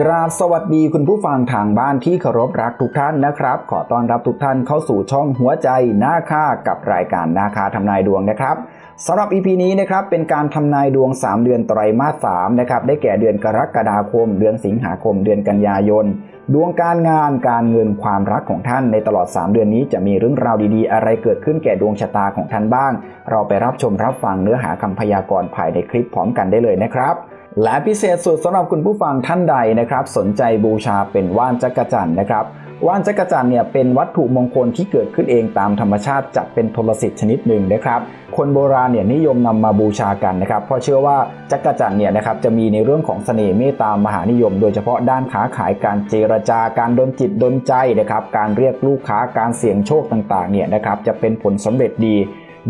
กราบสวัสดีคุณผู้ฟังทางบ้านที่เคารพรักทุกท่านนะครับ ขอต้อนรับทุกท่านเข้าสู่ช่องหัวใจนาคากับรายการนาคาทำนายดวงนะครับสำหรับ EP นี้นะครับเป็นการทำนายดวง 3 เดือนไตรมาส3นะครับได้แก่เดือนกรกฎาคม เดือนสิงหาคม เดือนกันยายน ดวงการงานการเงินความรักของท่านในตลอด 3 เดือนนี้จะมีเรื่องราวดีๆ อะไรเกิดขึ้นแก่ดวงชะตาของท่านบ้าง เราไปรับชมรับฟังเนื้อหาคำพยากรณ์ภายในคลิปพร้อมกันได้เลยนะครับ และพิเศษสุดสำหรับคุณผู้ฟังท่านใดนะครับ สนใจบูชาเป็นว่านจักรจันนะครับว่านจักรจันเนี่ยเป็นวัตถุมงคลที่เกิดขึ้นเองตามธรรมชาติจัดเป็นโทรสิทธิ์ชนิดหนึ่งนะครับ คนโบราณเนี่ยนิยมนำมาบูชากันนะครับเพราะเชื่อว่าจักรจันเนี่ยนะครับจะมีในเรื่องของเสน่ห์เมตตามหานิยม โดยเฉพาะด้านค้าขายการเจรจาการดนจิตดนใจนะครับการเรียกลูกค้าการเสี่ยงโชคต่างๆเนี่ยนะครับจะเป็นผลสำเร็จดี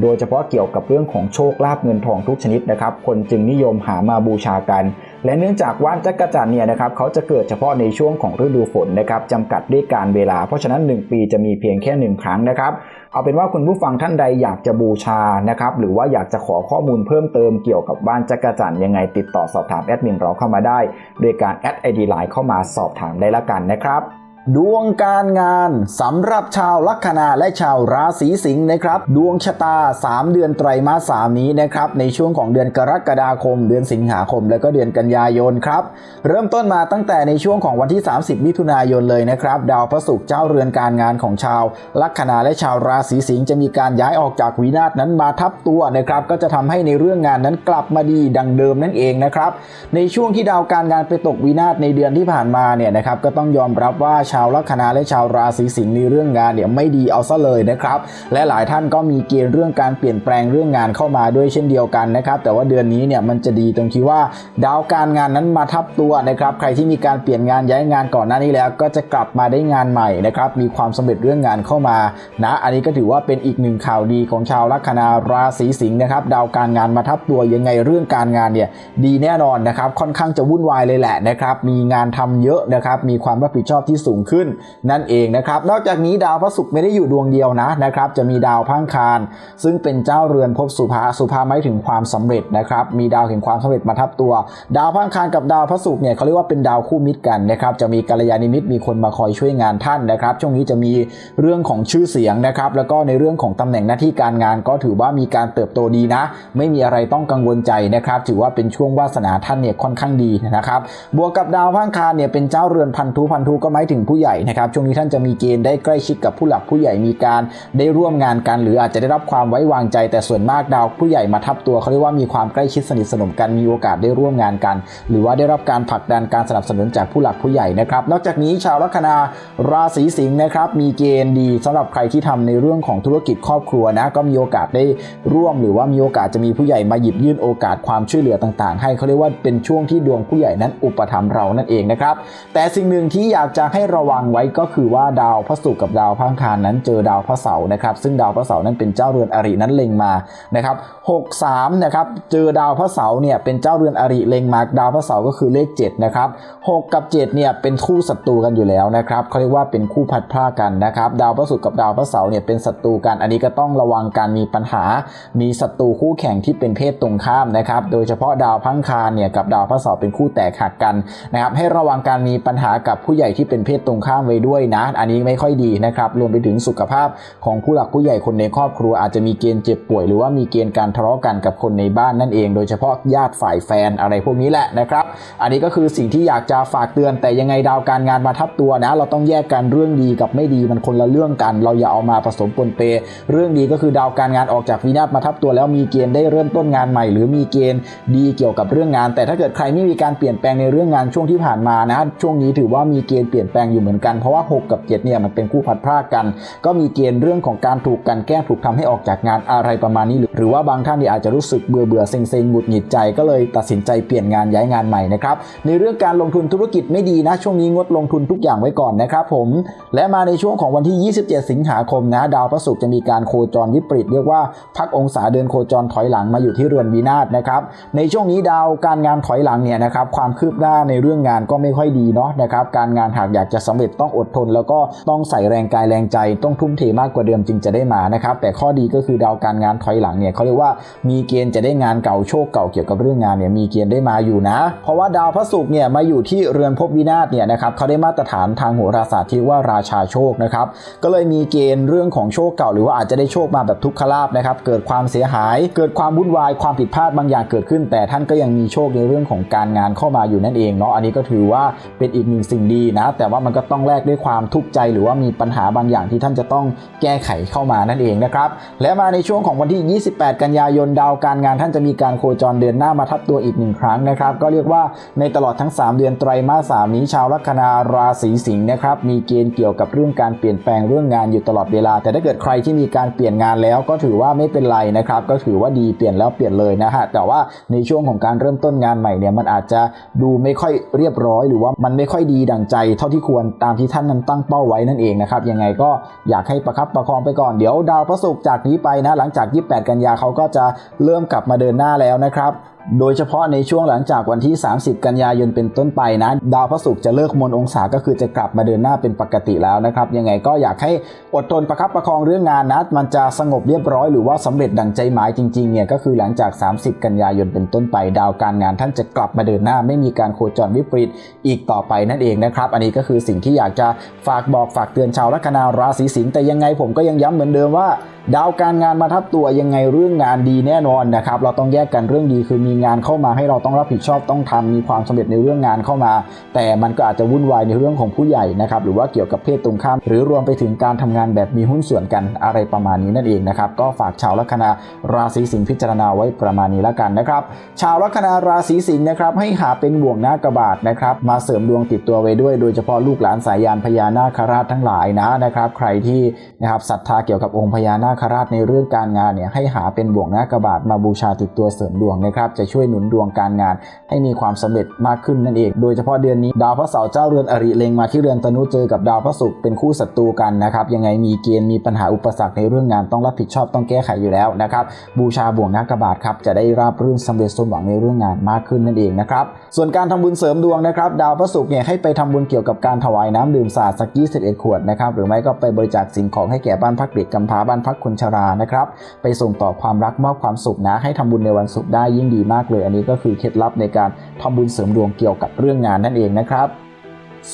โดยเฉพาะเกี่ยวกับเรื่องของโชคลาภเงินทองทุกชนิดนะครับ คนจึงนิยมหามาบูชากัน และเนื่องจากว่านจักรจันทร์เนี่ยนะครับเขาจะเกิดเฉพาะในช่วงของฤดูฝนนะครับจำกัดด้วยการเวลา เพราะฉะนั้น 1 ปีจะมีเพียงแค่ 1 ครั้งนะครับ เอาเป็นว่าคุณผู้ฟังท่านใดอยากจะบูชานะครับหรือว่าอยากจะขอข้อมูลเพิ่มเติมเกี่ยวกับว่านจักรจันทร์ยังไงติดต่อสอบถามแอดมินเราเข้ามาได้ โดยการแอดไอดีไลน์เข้ามาสอบถามได้ละกันนะครับ ดวงการงานสำหรับชาวลัคนาและชาวราศีสิงห์นะครับ ดวงชะตา 3 เดือนไตรมาส3นี้นะครับในช่วงของเดือนกรกฎาคม เดือนสิงหาคม และก็เดือนกันยายนครับเริ่มต้นมาตั้งแต่ในช่วงของวันที่ 30 มิถุนายนเลยนะครับ ดาวพระศุกร์เจ้าเรือนการงานของชาวลัคนาและชาวราศีสิงห์จะมีการย้ายออกจากวินาศนั้นมาทับตัวนะครับก็จะทำให้ในเรื่องงานนั้นกลับมาดีดังเดิมนั่นเองนะครับในช่วงที่ดาวการงานไปตกวินาศในเดือนที่ผ่านมาเนี่ยนะครับก็ต้องยอมรับว่าชาาวลัคนาและชาวราศีสิงห์ในเรื่องงานเนี่ยไม่ดีเอาซะเลยนะครับ และหลายท่านก็มีเกณฑ์เรื่องการเปลี่ยนแปลงเรื่องงานเข้ามาด้วยเช่นเดียวกันนะครับ แต่ว่าเดือนนี้เนี่ยมันจะดีตรงที่ว่า ดาวการงานนั้นมาทับตัวนะครับใครที่มีการเปลี่ยนงานย้ายงานก่อนหน้านี้แล้ว ก็จะกลับมาได้งานใหม่นะครับมีความสำเร็จเรื่องงานเข้ามานะอันนี้ก็ถือว่าเป็นอีกหนึ่งข่าวดีของชาวลัคนาราศีสิงห์นะครับดาวการงานมาทับตัวยังไงเรื่องการงานเนี่ยดีแน่นอนนะครับค่อนข้างจะวุ่นวายเลยแหละนะครับมีงานทำเยอะนะครับมีความรับผิดชอบที่สูงขึ้น นั่นเองนะครับ นอกจากนี้ดาวพระศุกร์ไม่ได้อยู่ดวงเดียวนะนะครับ จะมีดาวพังคาร ซึ่งเป็นเจ้าเรือนภพสุภาสุภาหมายถึงความสำเร็จนะครับ มีดาวแห่งความสำเร็จมาทับตัว ดาวพังคารกับดาวพระศุกร์เนี่ยเขาเรียกว่าเป็นดาวคู่มิตรกันนะครับ จะมีกัลยาณมิตรมีคนมาคอยช่วยงานท่านนะครับ ช่วงนี้จะมีเรื่องของชื่อเสียงนะครับ แล้วก็ในเรื่องของตำแหน่งหน้าที่การงาน ก็ถือว่ามีการเติบโตดีนะ ไม่มีอะไรต้องกังวลใจนะครับ ถือว่าเป็นช่วงวาสนาท่านเนี่ยค่อนข้างดีนะครับ บวกกับดาวพังคารเนี่ยเป็นเจ้าเรือนพันธุพันธุก็หมายถึงผู้ใหญ่นะครับช่วงนี้ท่านจะมีเกณฑ์ได้ใกล้ชิดกับผู้หลักผู้ใหญ่มีการได้ร่วมงานกัน หรืออาจจะได้รับความไว้วางใจ แต่ส่วนมากดาวผู้ใหญ่มาทับตัวเขาเรียกว่ามีความใกล้ชิดสนิทสนมกันมีโอกาสได้ร่วมงานกัน หรือว่าได้รับการผลักดันการสนับสนุนจากผู้หลักผู้ใหญ่นะครับนอกจากนี้ชาวลัคนาราศีสิงห์นะครับมีเกณฑ์ดีสำหรับใครที่ทำในเรื่องของธุรกิจครอบครัวนะก็มีโอกาสได้ร่วม หรือว่ามีโอกาสจะมีผู้ใหญ่มาหยิบยื่นโอกาสความช่วยเหลือต่าง ๆ ให้เขาเรียกว่าเป็นช่วงที่ดวงผู้ใหญ่นั้นอุปถัมภ์เรานั่นเองนะครับแต่สิ่งหนึ่งที่อยากจะให้รระวังไว้ก็คือว่าดาวพระศุกร์กับดาวพังคารนั้นเจอดาวพระเสาร์นะครับ ซึ่งดาวพระเสาร์นั้นเป็นเจ้าเรือนอรินั้นเล็งมานะครับ63นะครับเจอดาวพระเสาร์เนี่ยเป็นเจ้าเรือนอริเล็งมาดาวพระเสาร์ก็คือเลข7นะครับ6กับ7เนี่ยเป็นคู่ศัตรูกันอยู่แล้วนะครับเขาเรียกว่าเป็นคู่พัดพลากันนะครับดาวพระศุกร์กับดาวพระเสาร์เนี่ยเป็นศัตรูกัน อันนี้ก็ต้องระวังการมีปัญหา มีศัตรูคู่แข่งที่เป็นเพศตรงข้ามนะครับโดยเฉพาะดาวพังคารเนี่ยกับดาวพระเสาร์เป็นคู่แตกหักกันนะครับให้ระวังการมีปัญหากับผู้ใหญ่ที่เป็นเพศตรงข้ามไว้ด้วยนะ อันนี้ไม่ค่อยดีนะครับ รวมไปถึงสุขภาพของผู้หลักผู้ใหญ่คนในครอบครัวอาจจะมีเกณฑ์เจ็บป่วย หรือว่ามีเกณฑ์การทะเลาะกันกับคนในบ้านนั่นเอง โดยเฉพาะญาติฝ่ายแฟนอะไรพวกนี้แหละนะครับ อันนี้ก็คือสิ่งที่อยากจะฝากเตือน แต่ยังไงดาวการงานมาทับตัวนะ เราต้องแยกกันเรื่องดีกับไม่ดีมันคนละเรื่องกัน เราอย่าเอามาผสมปนเป เรื่องดีก็คือดาวการงานออกจากวินาศมาทับตัว แล้วมีเกณฑ์ได้เริ่มต้นงานใหม่ หรือมีเกณฑ์ดีเกี่ยวกับเรื่องงาน แต่ถ้าเกิดใครไม่มีการเปลี่ยนแปลงในเรื่องงานช่วงที่ผ่านมานะช่วงนี้ถือว่ามีเกณฑ์เปลี่ยนแปลงอยู่เหมือนกันเพราะว่า 6 กับ 7 เนี่ยมันเป็นคู่พัดพรากกัน ก็มีเกณฑ์เรื่องของการถูกกันแกล้งถูกทำให้ออกจากงานอะไรประมาณนี้ หรือว่าบางท่านเนี่ยอาจจะรู้สึกเบื่อเบื่อเซ็งเซ็งหงุดหงิดใจก็เลยตัดสินใจเปลี่ยนงานย้ายงานใหม่นะครับในเรื่องการลงทุนธุรกิจไม่ดีนะช่วงนี้งดลงทุนทุกอย่างไว้ก่อนนะครับผมและมาในช่วงของวันที่ 27 สิงหาคมนะดาวพระศุกร์จะมีการโคจรวิปริตเรียกว่าพักองศาเดินโคจรถอยหลังมาอยู่ที่เรือนวินาศนะครับในช่วงนี้ดาวการงานถอยหลังเนี่ยนะครับความคืบหน้าในเรื่องงานก็ไม่ค่อยดีเนาะนะครับการงานหากอยากจะสสำเร็จต้องอดทน แล้วก็ต้องใส่แรงกายแรงใจ ต้องทุ่มเทมากกว่าเดิมจึงจะได้มานะครับ แต่ข้อดีก็คือดาวการงานถอยหลังเนี่ยเขาเรียกว่ามีเกณฑ์จะได้งานเก่าโชคเก่าเกี่ยวกับเรื่องงานเนี่ยมีเกณฑ์ได้มาอยู่นะ เพราะว่าดาวพระศุกร์เนี่ยมาอยู่ที่เรือนภพวินาศเนี่ยนะครับเขาได้มาตรฐานทางโหราศาสตร์ที่ว่าราชาโชคนะครับก็เลยมีเกณฑ์เรื่องของโชคเก่า หรือว่าอาจจะได้โชคมาแบบทุกขลาบนะครับเกิดความเสียหาย เกิดความวุ่นวายความผิดพลาดบางอย่างเกิดขึ้น แต่ท่านก็ยังมีโชคในเรื่องของการงานเข้ามาอยู่นั่นเองเนาะอันนี้ก็ถือว่าเป็นอีกหนึ่งสิ่งดีนะ แต่ว่ามันก็ต้องแลกด้วยความทุกข์ใจ หรือว่ามีปัญหาบางอย่างที่ท่านจะต้องแก้ไขเข้ามานั่นเองนะครับและมาในช่วงของวันที่ 28 กันยายนดาวการงานท่านจะมีการโคจรเดือนหน้ามาทับตัวอีกหนึ่งครั้งนะครับก็เรียกว่าในตลอดทั้ง 3 เดือนไตรมาส3นี้ชาวลัคนาราศีสิงห์นะครับมีเกณฑ์เกี่ยวกับเรื่องการเปลี่ยนแปลงเรื่องงานอยู่ตลอดเวลา แต่ถ้าเกิดใครที่มีการเปลี่ยนงานแล้วก็ถือว่าไม่เป็นไรนะครับก็ถือว่าดีเปลี่ยนแล้วเปลี่ยนเลยนะฮะแต่ว่าในช่วงของการเริ่มต้นงานใหม่เนี่ยมันอาจจะดูไม่ค่อยเรียบร้อย หรือว่ามันไม่ค่อยดีดังใจเท่าที่ควรตามที่ท่านนั้นตั้งเป้าไว้นั่นเองนะครับยังไงก็อยากให้ประคับประคองไปก่อนเดี๋ยวดาวพระศุกร์จากนี้ไปนะ หลังจาก 28 กันยาเขาก็จะเริ่มกลับมาเดินหน้าแล้วนะครับโดยเฉพาะในช่วงหลังจากวันที่ 30 กันยายนเป็นต้นไปนะ ดาวพระศุกร์จะเลิกมนองศาก็คือจะกลับมาเดินหน้าเป็นปกติแล้วนะครับ ยังไงก็อยากให้อดทนประคับประคองเรื่องงานนะ มันจะสงบเรียบร้อยหรือว่าสำเร็จดังใจหมายจริงๆเนี่ยก็คือหลังจาก 30 กันยายนเป็นต้นไป ดาวการงานท่านจะกลับมาเดินหน้า ไม่มีการโคจรวิปริตอีกต่อไปนั่นเองนะครับ อันนี้ก็คือสิ่งที่อยากจะฝากบอกฝากเตือนชาวลัคนาราศีสิงห์แต่ยังไงผมก็ยังย้ำเหมือนเดิมว่า ดาวการงานมาทับตัวยังไงเรื่องงานดีแน่นอนนะครับเราต้องแยกกันเรื่องดีคือมีีงานเข้ามาให้เราต้องรับผิดชอบต้องทำมีความสำเร็จในเรื่องงานเข้ามา แต่มันก็อาจจะวุ่นวายในเรื่องของผู้ใหญ่นะครับหรือว่าเกี่ยวกับเพศตรงข้าม หรือรวมไปถึงการทำงานแบบมีหุ้นส่วนกันอะไรประมาณนี้นั่นเองนะครับก็ฝากชาวลัคนาราศีสิงห์พิจารณาไว้ประมาณนี้แล้วกันนะครับชาวลัคนาราศีสิงห์นะครับให้หาเป็นบ่วงหน้ากระบาดนะครับมาเสริมดวงติดตัวไว้ด้วย โดยเฉพาะลูกหลานสายยานพญานาคราชทั้งหลายนะนะครับ ใครที่นะครับศรัทธาเกี่ยวกับองค์พญานาคราชในเรื่องการงานเนี่ยให้หาเป็นบ่วงหน้ากระบาดมาบูชาติดตัวเสริมดวงนะครับจะช่วยหนุนดวงการงาน ให้มีความสำเร็จมากขึ้นนั่นเอง โดยเฉพาะเดือนนี้ดาวพระเสาร์เจ้าเรือนอริเล็งมาที่เรือนตนุเจอกับดาวพระศุกร์เป็นคู่ศัตรูกันนะครับยังไงมีเกณฑ์มีปัญหาอุปสรรคในเรื่องงานต้องรับผิดชอบต้องแก้ไขอยู่แล้วนะครับบูชาบ่วงน้ากระบาดครับจะได้ราบรื่นสำเร็จสมหวังในเรื่องงานมากขึ้นนั่นเองนะครับส่วนการทำบุญเสริมดวงนะครับดาวพระศุกร์เนี่ยให้ไปทำบุญเกี่ยวกับการถวายน้ำดื่มสาดสัก21ขวดนะครับหรือไม่ก็ไปบริจาคสิ่งของให้แก่บ้านพักเด็กกำพร้าบ้านพักคนชรานะครับไปส่งต่อความรักมอบความสุขนะให้ทำบุญในวันศุกร์ได้ยิ่งดีมากเลย อันนี้ก็คือเคล็ดลับในการทำบุญเสริมดวงเกี่ยวกับเรื่องงานนั่นเองนะครับ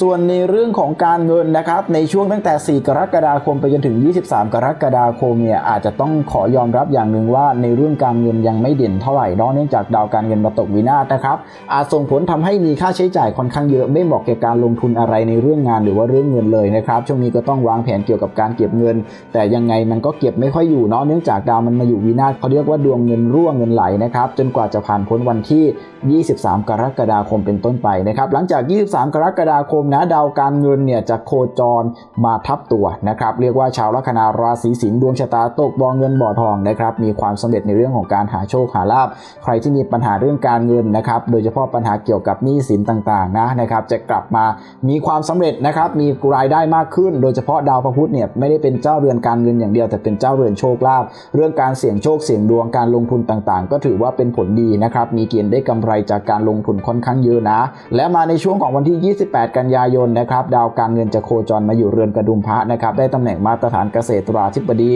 ส่วนในเรื่องของการเงินนะครับ ในช่วงตั้งแต่ 4 กรกฎาคมไปจนถึง 23 กรกฎาคมเนี่ยอาจจะต้องขอยอมรับอย่างหนึ่งว่าในเรื่องการเงินยังไม่เด่นเท่าไหร่เนอะเนื่องจากดาวการเงินมาตกวินาศนะครับอาจส่งผลทำให้มีค่าใช้จ่ายค่อนข้างเยอะไม่เหมาะแก่การลงทุนอะไรในเรื่องงานหรือว่าเรื่องเงินเลยนะครับช่วงนี้ก็ต้องวางแผนเกี่ยวกับการเก็บเงิน แต่ยังไงมันก็เก็บไม่ค่อยอยู่เนาะเนื่องจากดาวมันมาอยู่วินาศเขาเรียกว่าดวงเงินร่วงเงินไหลนะครับจนกว่าจะผ่านพ้นวันที่ 23 กรกฎาคมเป็นต้นไปนะครับหลังจาก 23 กรกฎาคมมนะดาวการเงินเนี่ยจะโคจรมาทับตัวนะครับเรียกว่าชาวลัคนาราศีสิงห์ดวงชะตาตกบ่อเงินบ่อทองนะครับมีความสำเร็จในเรื่องของการหาโชคหาลาภใครที่มีปัญหาเรื่องการเงินนะครับโดยเฉพาะปัญหาเกี่ยวกับหนี้สินต่างๆนะนะครับจะกลับมามีความสำเร็จนะครับมีรายได้มากขึ้น โดยเฉพาะดาวพระพุธเนี่ยไม่ได้เป็นเจ้าเรือนการเงินอย่างเดียว แต่เป็นเจ้าเรือนโชคลาภเรื่องการเสี่ยงโชคเสี่ยงดวงการลงทุนต่างๆ ก็ถือว่าเป็นผลดีนะครับมีเกณฑ์ได้กำไรจากการลงทุนค่อนข้างเยอะนะ และมาในช่วงของวันที่ 28 กันันยายนนะครับดาวการเงินจะโคจรมาอยู่เรือนกระดุมพระนะครับได้ตำแหน่งมาตรฐานเกษตราธิบดี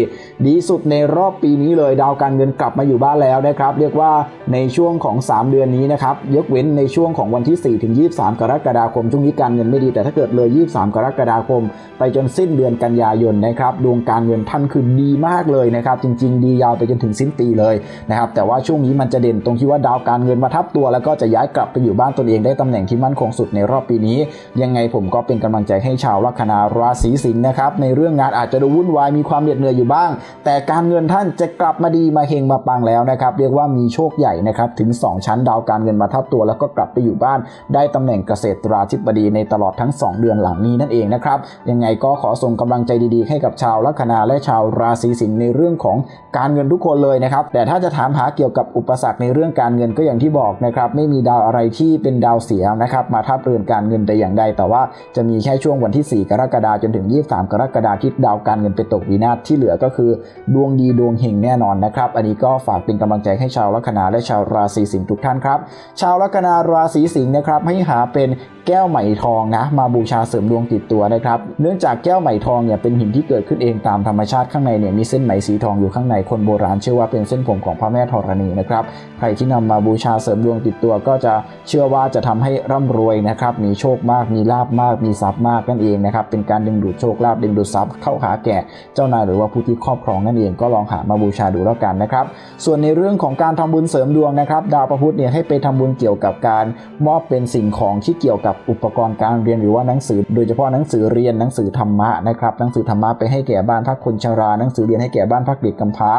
ดีสุดในรอบปีนี้เลย ดาวการเงินกลับมาอยู่บ้านแล้วนะครับเรียกว่าในช่วงของ 3 เดือนนี้นะครับยกเว้นในช่วงของวันที่ 4 ถึง 23 กรกฎาคม ช่วงนี้การเงินไม่ดีแต่ถ้าเกิดเลย 23 กรกฎาคม ไปจนสิ้นเดือนกันยายนนะครับดวงการเงินท่านคือดีมากเลยนะครับจริง ๆ ดียาวไปจนถึงสิ้นปีเลยนะครับแต่ว่าช่วงนี้มันจะเด่นตรงที่ว่าดาวการเงินมาทับตัว แล้วก็จะย้ายกลับไปอยู่บ้านตนเองได้ตำแหน่งที่มั่นคงสุดในรอบปีนี้ยังไงผมก็เป็นกำลังใจให้ชาวลัคนาราศีสิงห์นะครับ ในเรื่องงานอาจจะดูวุ่นวายมีความเหน็ดเหนื่อยอยู่บ้าง แต่การเงินท่านจะกลับมาดีมาเฮงมาปังแล้วนะครับ เรียกว่ามีโชคใหญ่นะครับถึง 2 ชั้นดาวการเงินมาทับตัว แล้วก็กลับไปอยู่บ้าน ได้ตำแหน่งเกษตราธิบดีในตลอดทั้ง 2 เดือนหลังนี้นั่นเองนะครับยังไงก็ขอส่งกำลังใจดีๆ ให้กับชาวลัคนาและชาวราศีสิงห์ในเรื่องของการเงินทุกคนเลยนะครับแต่ถ้าจะถามหาเกี่ยวกับอุปสรรคในเรื่องการเงินก็อย่างที่บอกนะครับไม่มีดาวอะไรที่เป็นดาวเสียนะครับมาทับเรือนการเงินแต่อย่างใดแต่ว่าจะมีแค่ช่วงวันที่ 4 กรกฎาคมจนถึง 23 กรกฎาคมที่ดาวการเงินไปตกวินาศที่เหลือก็คือ ดวงดีดวงเฮงแน่นอนนะครับ อันนี้ก็ฝากเป็นกำลังใจให้ชาวลัคนาและชาวราศีสิงห์ทุกท่านครับ ชาวลัคนาราศีสิงห์นะครับให้หาเป็นแก้วไหมทองนะ มาบูชาเสริมดวงติดตัวนะครับ เนื่องจากแก้วไหมทองเนี่ยเป็นหินที่เกิดขึ้นเองตามธรรมชาติข้างในเนี่ยมีเส้นไหมสีทองอยู่ข้างในคนโบราณเชื่อว่าเป็นเส้นผมของพระแม่ธรณีนะครับใครที่นำมาบูชาเสริมดวงติดตัวก็จะเชื่อว่าจะทำให้ร่ำรวยนะครับมีโชคมากมีลาบมากมีทรัพย์มากนั่นเองนะครับเป็นการดึงดูดโชคลาภดึงดูดทรัพย์เข้าหาแก่เจ้านายหรือว่าผู้ที่ครอบครองนั่นเองก็ลองหามาบูชาดูแล้วกันนะครับ ส่วนในเรื่องของการทำบุญเสริมดวงนะครับดาวพระพุธเนี่ยให้ไปทำบุญเกี่ยวกับการมอบเป็นสิ่งของที่เกี่ยวกับอุปกรณ์การเรียนหรือว่าหนังสือ โดยเฉพาะหนังสือเรียนหนังสือธรรมะนะครับหนังสือธรรมะไปให้แก่บ้านพักคนชรา หนังสือเรียนให้แก่บ้านพักเด็กกำพร้า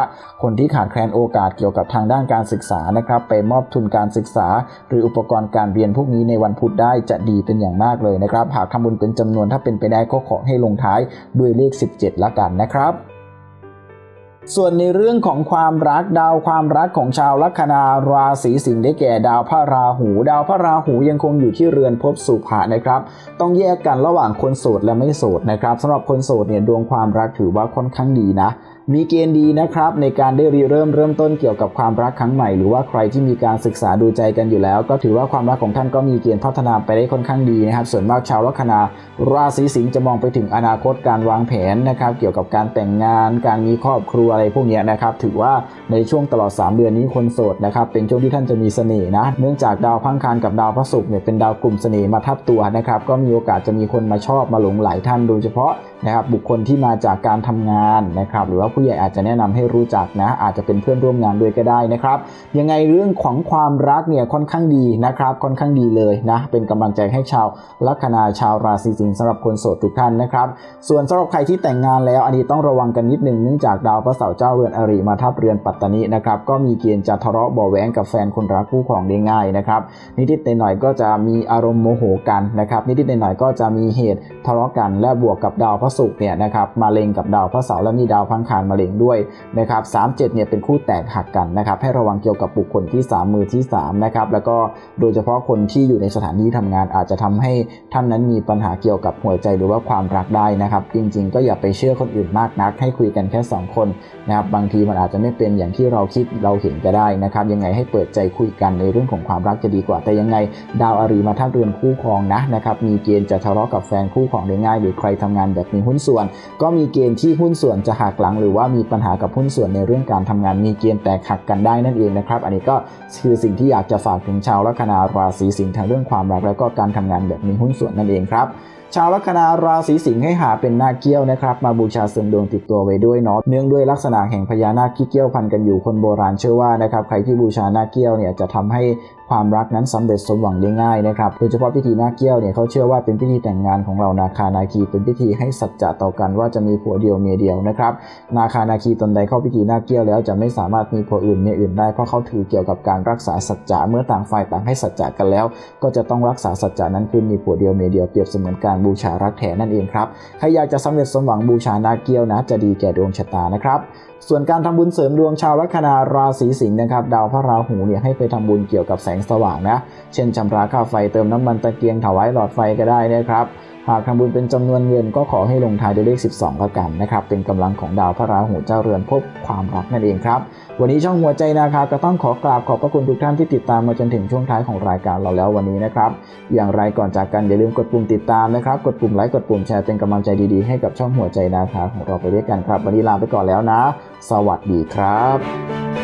คนที่ขาดแคลนโอกาสเกี่ยวกับทางด้านการศึกษานะครับไปมอบทุนการศึกษา หรืออุปกรณ์การเรียนพวกนี้ในวันพุธได้จะดีเป็นอย่างมากเลยนะครับ หากทำบุญเป็นจำนวนถ้าเป็นไปได้ก็ขอให้ลงท้ายด้วยเลข 17 ละกันนะครับส่วนในเรื่องของความรักดาวความรักของชาวลัคนาราศีสิงห์ได้แก่ดาวพระราหู ดาวพระราหูยังคงอยู่ที่เรือนภพสุภะนะครับ ต้องแยกกันระหว่างคนโสดและไม่โสดนะครับสำหรับคนโสดเนี่ยดวงความรักถือว่าค่อนข้างดีนะมีเกณฑ์ดีนะครับในการได้ริเริ่มเริ่มต้นเกี่ยวกับความรักครั้งใหม่ หรือว่าใครที่มีการศึกษาดูใจกันอยู่แล้ว ก็ถือว่าความรักของท่านก็มีเกณฑ์พัฒนาไปได้ค่อนข้างดีนะครับ ส่วนมากชาวลัคนาราศีสิงห์จะมองไปถึงอนาคตการวางแผนนะครับ เกี่ยวกับการแต่งงาน การมีครอบครัวอะไรพวกนี้นะครับถือว่าในช่วงตลอด 3 เดือนนี้คนโสดนะครับเป็นช่วงที่ท่านจะมีเสน่ห์นะ เนื่องจากดาวพังคารกับดาวพระศุกร์เนี่ยเป็นดาวกลุ่มเสน่ห์มาทับตัวนะครับก็มีโอกาสจะมีคนมาชอบมาหลงไหลท่านโดยเฉพาะนะครับบุคคลที่มาจากการทำงานนะครับหรือว่าผู้ใหญ่อาจจะแนะนำให้รู้จักนะ อาจจะเป็นเพื่อนร่วมงานด้วยก็ได้นะครับ ยังไงเรื่องของความรักเนี่ยค่อนข้างดีนะครับ ค่อนข้างดีเลยนะ เป็นกำลังใจให้ชาวลัคนาชาวราศีสิงห์สำหรับคนโสดทุกท่านนะครับ ส่วนสำหรับใครที่แต่งงานแล้วอันนี้ต้องระวังกันนิดนึงเนื่องจากดาวพระเสาร์เจ้าเรือนอริมาทับเรือนปัตตานีนะครับ ก็มีเกณฑ์จะทะเลาะบาะแหวงกับแฟนคนรักคู่ครองได้ง่ายนะครับนิดๆหน่อยๆก็จะมีอารมณ์โมโหกันนะครับนิดๆหน่อยๆก็จะมีเหตุทะเลาะกันและบวกกับดาวพระศุกร์เนี่ยนะครับมาเล็งกับดาวพระเสาร์และมีดาวพังคารมาเล็งด้วยนะครับสามเจ็ดเนี่ยเป็นคู่แตกหักกันนะครับให้ระวังเกี่ยวกับบุคคลที่ 3 มือที่3นะครับแล้วก็โดยเฉพาะคนที่อยู่ในสถานที่ทำงานอาจจะทำให้ท่านนั้นมีปัญหาเกี่ยวกับหัวใจหรือว่าความรักได้นะครับจริงๆ ก็อย่าไปเชื่อคนอื่นมากนัก ให้คุยกันแค่ 2 คนนะครับบางทีมันอาจจะไม่เป็นอย่างที่เราคิดเราเห็นก็ได้นะครับยังไงให้เปิดใจคุยกันในเรื่องของความรักจะดีกว่า แต่ยังไง ดาวอารีมาทับเรือนคู่ครองนะนะครับมีเกณฑ์จะทะเลาะกับแฟนคู่ครองได้ง่าย หรือใครทำงานแบบมีหุ้นส่วน ก็มีเกณฑ์ที่หุ้นส่วนจะหักหลังหรือว่ามีปัญหากับหุ้นส่วนในเรื่องการทำงานมีเกณฑ์แตกหักกันได้นั่นเองนะครับ อันนี้ก็คือสิ่งที่อยากจะฝากถึงชาวลัคนาราศีสิงห์ทางเรื่องความรักแล้วก็การทำงานแบบมีหุ้นส่วนนั่นเองครับ ชาวลัคนาราศีสิงห์ให้หาเป็นนาเกี้ยวนะครับ มาบูชาเสริมดวงติดตัวไว้ด้วยเนาะเนื่องด้วยลักษณะแห่งพญานาคที่เกี้ยวพันกันอยู่คนโบราณเชื่อว่านะครับใครที่บูชานาเกี้ยวเนี่ยจะทำให้ความรักนั้นสำเร็จสมหวังได้ง่ายนะครับโดยเฉพาะพิธีนาเกี้ยวเนี่ยเขาเชื่อว่าเป็นพิธีแต่งงานของเรานาคานาคีเป็นพิธีให้สัจจะต่อกันว่าจะมีผัวเดียวเมียเดียวนะครับนาคานาคีตนใดเข้าพิธีนาเกี้ยวแล้วจะไม่สามารถมีผัวอื่นเมียอื่นได้เพราะเขาถือเกี่ยวกับการรักษาสัจจะเมื่อต่างฝ่ายต่างให้สัจจะกันแล้ว ก็จะต้องรักษาสัจจะนั้นคือมีผัวเดียวเมียเดียวเปรียบเสมือนการบูชารักแท้นั่นเองครับ ใครอยากจะสำเร็จสมหวังบูชานาเกียวนะ จะดีแก่ดวงชะตานะครับ ส่วนการทำบุญเสริมดวงชาวลัคนาราศีสิงห์นะครับ ดาวพระราหูเนี่ยให้ไปทำบุญเกี่ยวกับแสงสว่างนะ เช่นชำระค่าไฟเติมน้ำมันตะเกียงถวายหลอดไฟก็ได้นะครับ หากทำบุญเป็นจำนวนเงินก็ขอให้ลงท้ายด้วยเลข 12ละกันนะครับเป็นกำลังของดาวพระราหูเจ้าเรือนพบความรักนั่นเองครับ วันนี้ช่องหัวใจนาคาก็ต้องขอกราบขอบพระคุณทุกท่านที่ติดตามมาจนถึงช่วงท้ายของรายการเราแล้ววันนี้นะครับ อย่างไรก่อนจากกันอย่าลืมกดปุ่มติดตามนะครับ กดปุ่มไลค์กดปุ่มแชร์เป็นกำลังใจดีๆให้กับช่องหัวใจนาคาของเราไปด้วยกันครับ วันนี้ลาไปก่อนแล้วนะ สวัสดีครับ